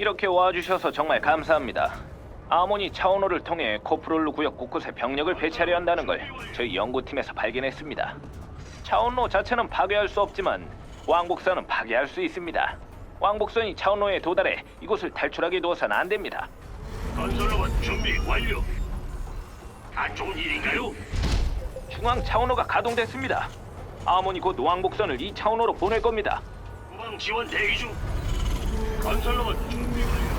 이렇게 와주셔서 정말 감사합니다. 아모니 차원호를 통해 코프롤루 구역 곳곳에 병력을 배치하려 한다는 걸 저희 연구팀에서 발견했습니다. 차원로 자체는 파괴할 수 없지만 왕복선은 파괴할 수 있습니다. 왕복선이 차원로에 도달해 이곳을 탈출하게 두어서는 안 됩니다. 건설로봇 준비 완료. 안 좋은 일인가요? 중앙 차원호가 가동됐습니다. 아모니 곧 왕복선을 이 차원호로 보낼 겁니다. 후방 지원 대기 중. 건설로봇 준비 완료.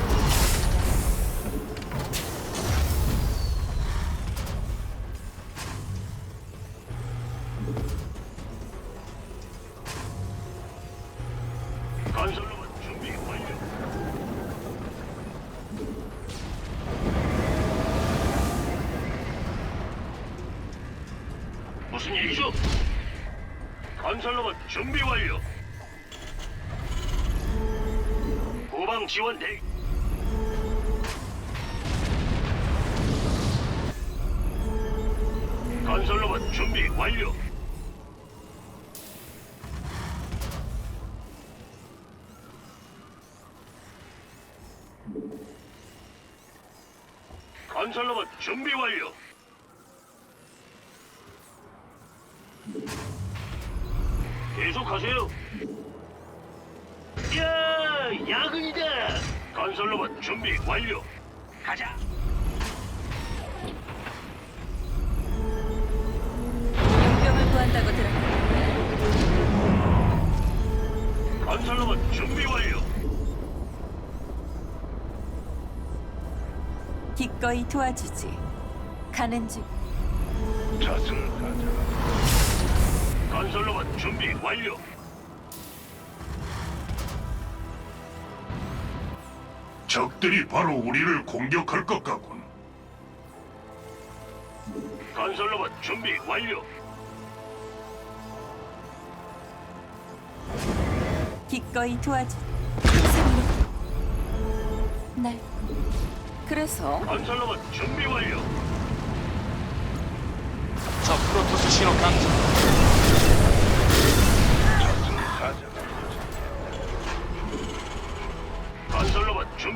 건설로봇 준비 완료. 무슨 일이죠? 건설로봇 준비 완료. 후방 지원 대기. 건설 로봇 준비 완료. 건설 로봇 준비 완료. 계속하세요. 야, 야근이다. 건설 로봇 준비 완료. 가자. 용병을 구한다고 들었는데 건설 로봇 준비 완료. 기꺼이 도와주지. 가는 중. 저승사자. 건설 로봇 준비 완료. 적들이 바로 우리를 공격할 것 같군. 건설로봇 준비 완료. 기꺼이 도와주. 이렇게. 날. 그래서 건설로봇 준비 완료. 저 프로토스 신호 감지.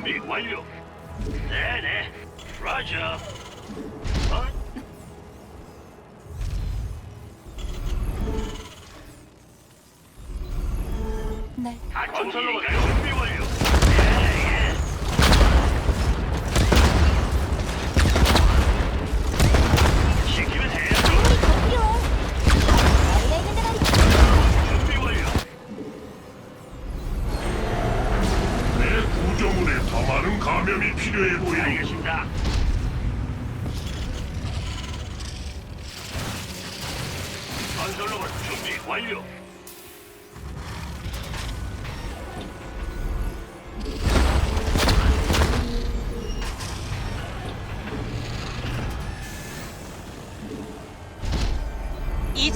준비 완료. 네네. 라자. 어? 날. 아, 건설로봇 준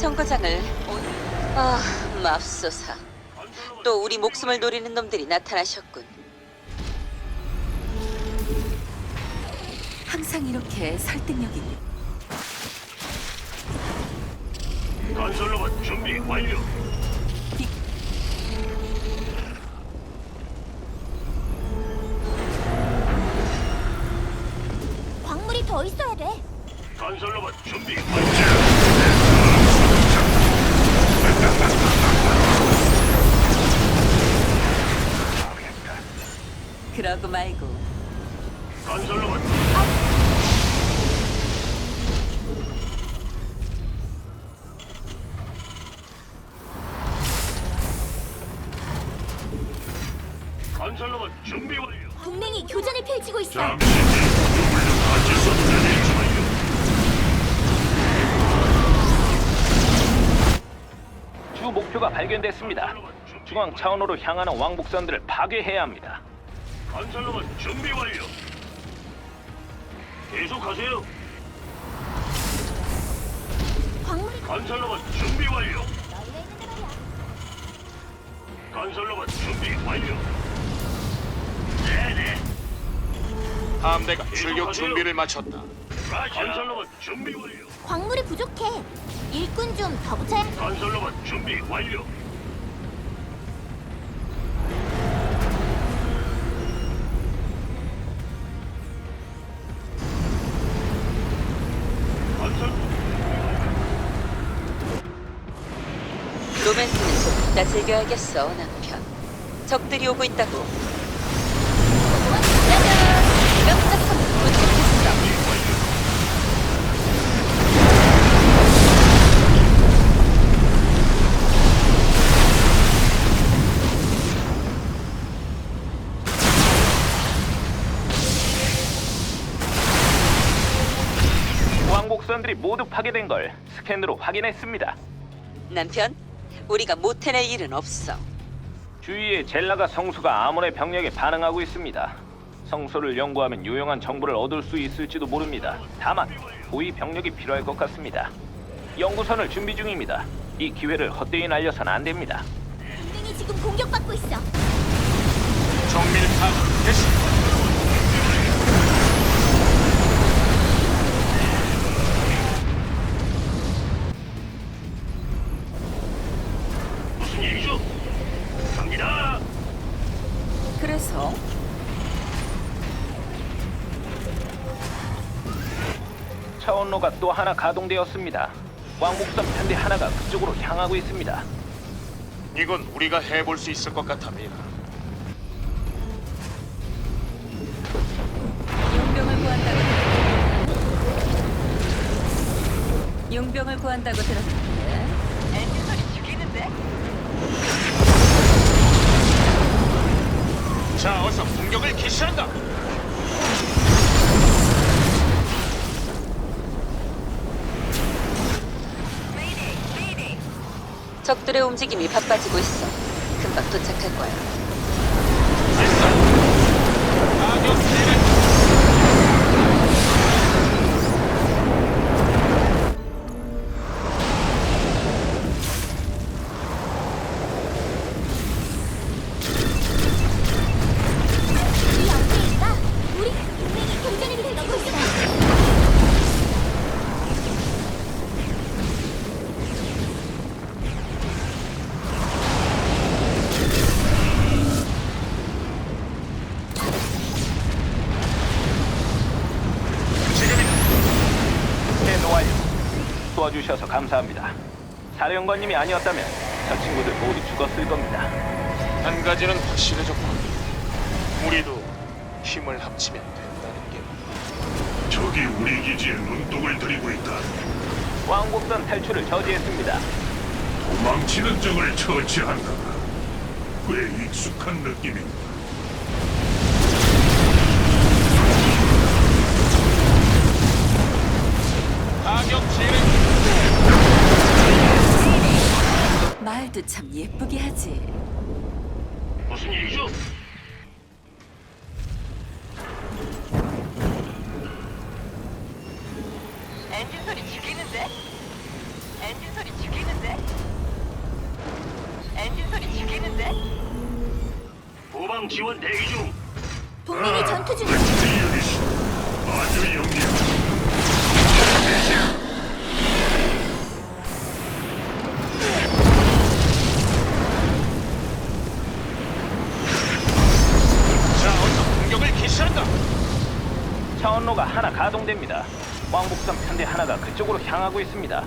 정거장을 오늘 아 맙소사 또 우리 목숨을 노리는 놈들이 나타나셨군 항상 이렇게 설득력 있는. 건설로봇 준비 완료. 기... 광물이 더 있어야 돼. 건설로봇 준비 완료. 그러고 말고. 건설로봇 주 목표가 발견됐습니다. 중앙 차원호로 향하는 왕복선들을 파괴해야 합니다. 건설로봇 준비 완료. 계속하세요. 광물이 건설로봇 준비 완료. 너희가 있는 대로야. 건설로봇 준비 완료. 네네. 함대가 출격 준비를 마쳤다. 건설로봇 준비 완료. 광물이 부족해. 일꾼 좀 더 붙여. 건설로봇 준비 완료. 로맨스는 좀 이따 즐겨야겠어 남편 적들이 오고 있다고 복선들이 모두 파괴된 걸 스캔으로 확인했습니다. 남편, 우리가 못 해낼 일은 없어. 주위에 젤라가 성수가 아몬의 병력에 반응하고 있습니다. 성소를 연구하면 유용한 정보를 얻을 수 있을지도 모릅니다. 다만 고위 병력이 필요할 것 같습니다. 연구선을 준비 중입니다. 이 기회를 헛되이 날려선 안 됩니다. 동맹이 지금 공격받고 있어. 정밀 타격 개시. 차 원로가 또 하나 가동되었습니다. 왕복선 편대 하나가 그쪽으로 향하고 있습니다. 이건 우리가 해볼 수 있을 것 같아, 미라. 용병을 구한다고 들었는데 용병을 구한다고 들었는데 엔진 소리 죽이는데 자, 어서 공격을 개시한다. 적들의 움직임이 바빠지고 있어. 금방 도착할 거야. 주셔서 감사합니다. 사령관님이 아니었다면 저 친구들 모두 죽었을 겁니다. 한 가지는 확실해졌군. 우리도 힘을 합치면 된다는 게. 적이 우리 기지에 눈독을 들이고 있다. 왕복선 탈출을 저지했습니다. 도망치는 적을 처치한다. 꽤 익숙한 느낌이. 타격 대를 말도 참 예쁘게 하지. 무슨 일이죠? 엔진 소리 죽이는데? 엔진 소리 죽이는데? 엔진 소리 죽이는데? 후방 지원 대기 중. 동맹이 전투 중이야. 이 유닛이 아주 영리 가동됩니다. 왕복선 편대 하나가 그쪽으로 향하고 있습니다.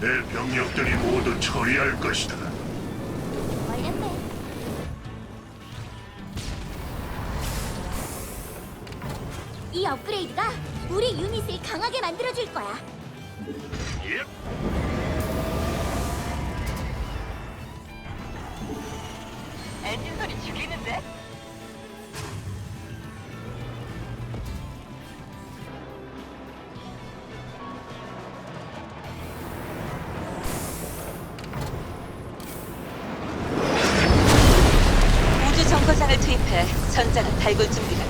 내 병력들이 모두 처리할 것이다. 이 업그레이드가 우리 유닛을 강하게 만들어줄 거야. 예. 엔진 소리 죽이는데?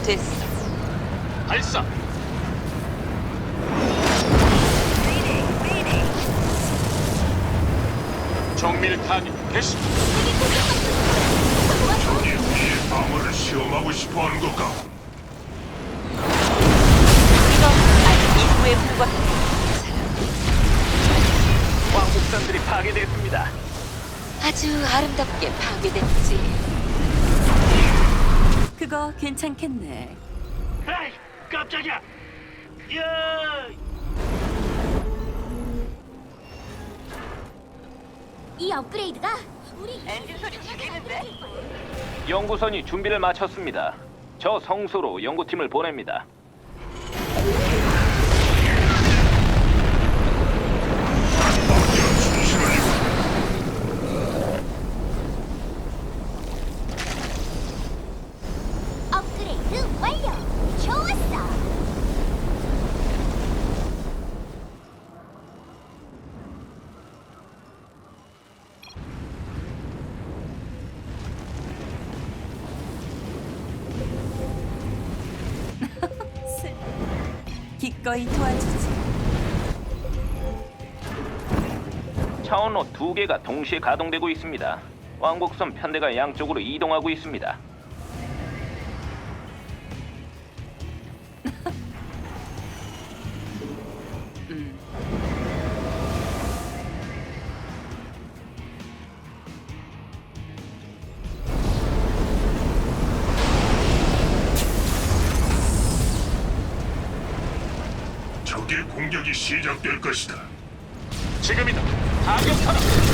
됐어. 발사. 정밀 타격 개시. 동맹이 공격받고 있어. 도와줘. 적이 우리의 방어를 시험하고 싶어하는 아직 일부에 불과해. 왕복선들이 파괴됐습니다. 아주 아름답게 파괴됐지. 그거 괜찮겠네. 에이, 깜짝이야. 야! 이 업그레이드가 우리 엔진 소리 죽이는데? 연구선이 준비를 마쳤습니다. 저 성소로 연구팀을 보냅니다. 어디야 순신을 업그레이드 완료. 좋았어. 기꺼이 도와주지. 차원로 두 개가 동시에 가동되고 있습니다. 왕복선 편대가 양쪽으로 이동하고 있습니다. 시작될 것이다. 지금이다. 타격하라.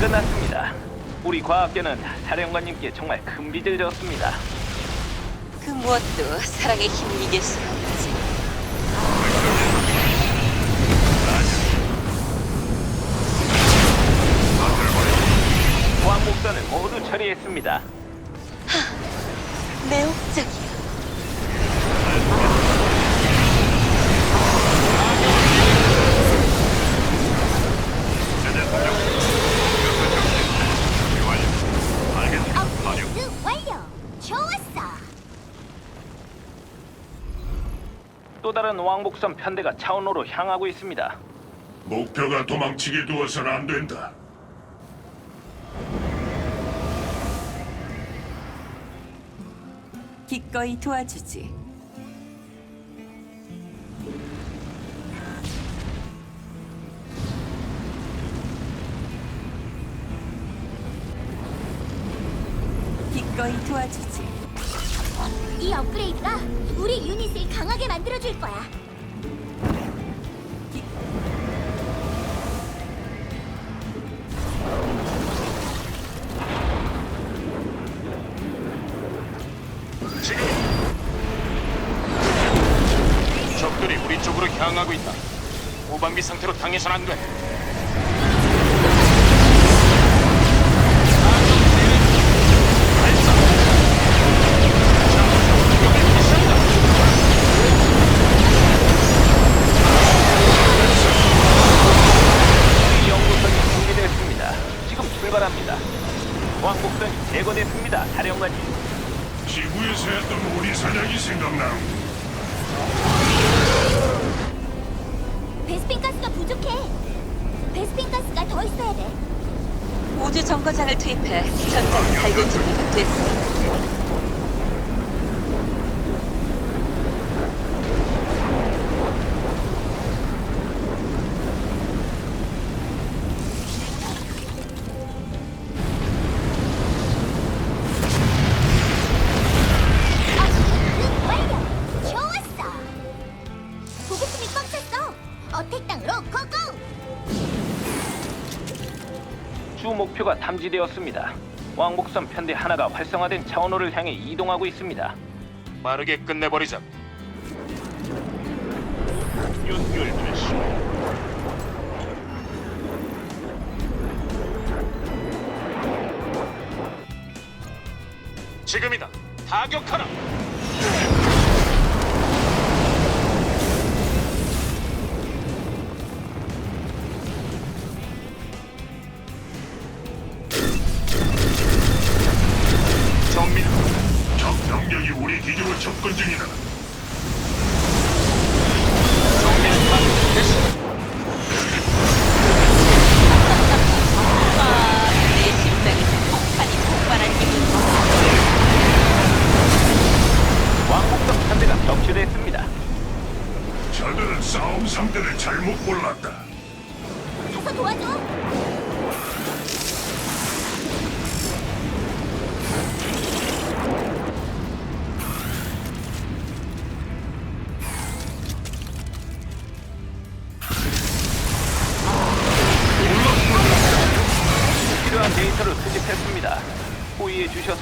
끝났습니다. 우리 과학계는 사령관님께 정말 큰 빚을 졌습니다. 그 무엇도 사랑의 힘을 이길 수 없지. 왕복선을 모두 처리했습니다. 매혹적이 좋았어. 또 다른 왕복선 편대가 차원로로 향하고 있습니다. 목표가 도망치게 두어서는 안 된다. 기꺼이 도와주지. 기꺼이 도와주지. 이 업그레이드가 우리 유닛을 강하게 만들어줄 거야. 적들이 우리 쪽으로 향하고 있다. 무방비 상태로 당해선 안 돼. 출발합니다. 왕복선이 제거됐습니다. 사령관님. 지구에서 했던 우리 사냥이 생각나는 베스핀 가스가 부족해. 베스핀 가스가 더 있어야 돼. 우주 정거장을 투입해 전장 발견 준비가 됐어. 목표가 탐지되었습니다. 왕복선 편대 하나가 활성화된 차원호를 향해 이동하고 있습니다. 빠르게 끝내버리자. 연결됐어. 지금이다. 타격하라.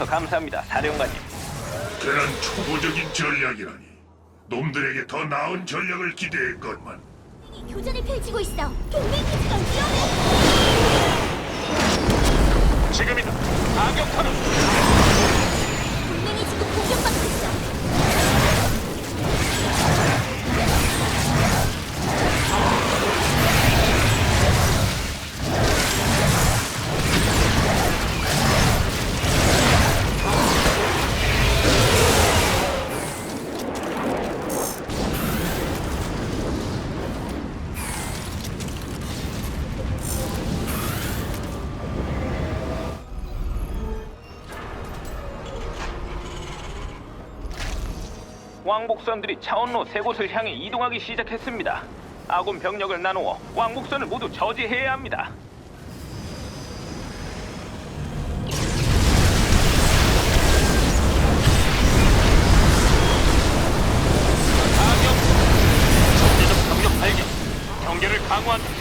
감사합니다, 사령관님. 그런 초보적인 전략이라니. 놈들에게 더 나은 전략을 기대했건만. 이 교전을 펼치고 있어. 동맹 기지가 위험해. 지금이다. 타격하라. 왕복선들이 차원로 세 곳을 향해 이동하기 시작했습니다. 아군 병력을 나누어 왕복선을 모두 저지해야 합니다. 병력 발견. 경계를 강화한다.